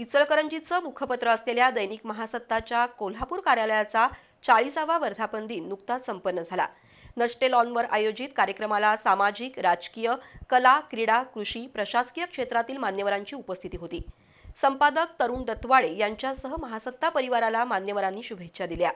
इचलकरंजीचं मुखपत्र असलेल्या दैनिक महासत्ताच्या कोल्हापूर कार्यालयाचा चाळीसावा वर्धापन दिन नुकताच संपन्न झाला. नष्टे लॉनवर आयोजित कार्यक्रमाला सामाजिक राजकीय कला क्रीडा कृषी प्रशासकीय क्षेत्रातील मान्यवरांची उपस्थिती होती. संपादक तरुण दत्वाडे यांच्यासह महासत्ता परिवाराला मान्यवरांनी शुभेच्छा दिल्या.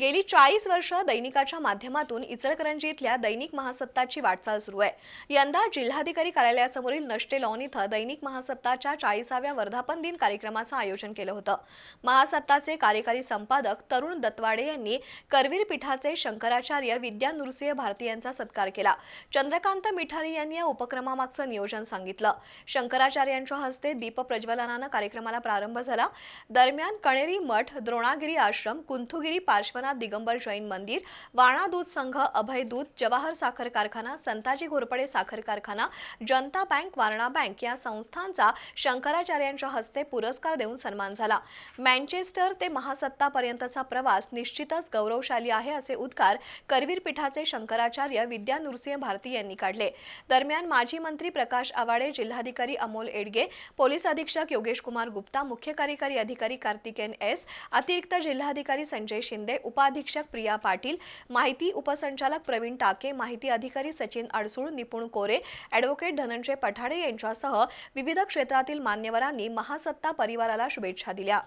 गेली चाळीस वर्ष दैनिकाच्या माध्यमातून इचलकरंजी इथल्या दैनिक महासत्ताची वाटचाल सुरू आहे. यंदा जिल्हाधिकारी कार्यालयासमोरील नष्टे लॉन इथं दैनिक महासत्ताच्या चाळीसाव्या वर्धापन दिन कार्यक्रमाचं आयोजन केलं होतं. महासत्ताचे कार्यकारी संपादक तरुण दत्वाडे यांनी करवीर पीठाचे शंकराचार्य विद्या नृसिंह भारती यांचा सत्कार केला. चंद्रकांत मिठारी यांनी या उपक्रमामागचं नियोजन सांगितलं. शंकराचार्यांच्या हस्ते दीप प्रज्वलनानं कार्यक्रमाला प्रारंभ झाला. दरम्यान कणेरी मठ द्रोणागिरी आश्रम कुंथुगिरी पार्श्व पार्श्वनाथ दिगंबर जैन मंदिर वाणा दूध संघ अभय दूध जवाहर साखर कारखाना संताजी घोरपडे साखर कारखाना जनता बँक वारणा बँक या संस्थांचा शंकराचार्यांच्या हस्ते पुरस्कार देऊन सन्मान झाला. मँचेस्टर ते महासत्तापर्यंतचा प्रवास निश्चितच गौरवशाली आहे असे उद्गार करवीर पीठाचे शंकराचार्य विद्या नृसिंह भारती यांनी काढले. दरम्यान माजी मंत्री प्रकाश आवाडे जिल्हाधिकारी अमोल एडगे पोलीस अधीक्षक योगेश कुमार गुप्ता मुख्य कार्यकारी अधिकारी कार्तिकेन एस अतिरिक्त जिल्हाधिकारी संजय शिंदे उपाधीक्षक प्रिया पाटील माहिती उपसंचालक प्रवीण टाके माहिती अधिकारी सचिन अडसूळ निपुण कोरे ॲडव्होकेट धनंजय पठाडे यांच्यासह विविध क्षेत्रातील मान्यवरांनी महासत्ता परिवाराला शुभेच्छा दिल्या.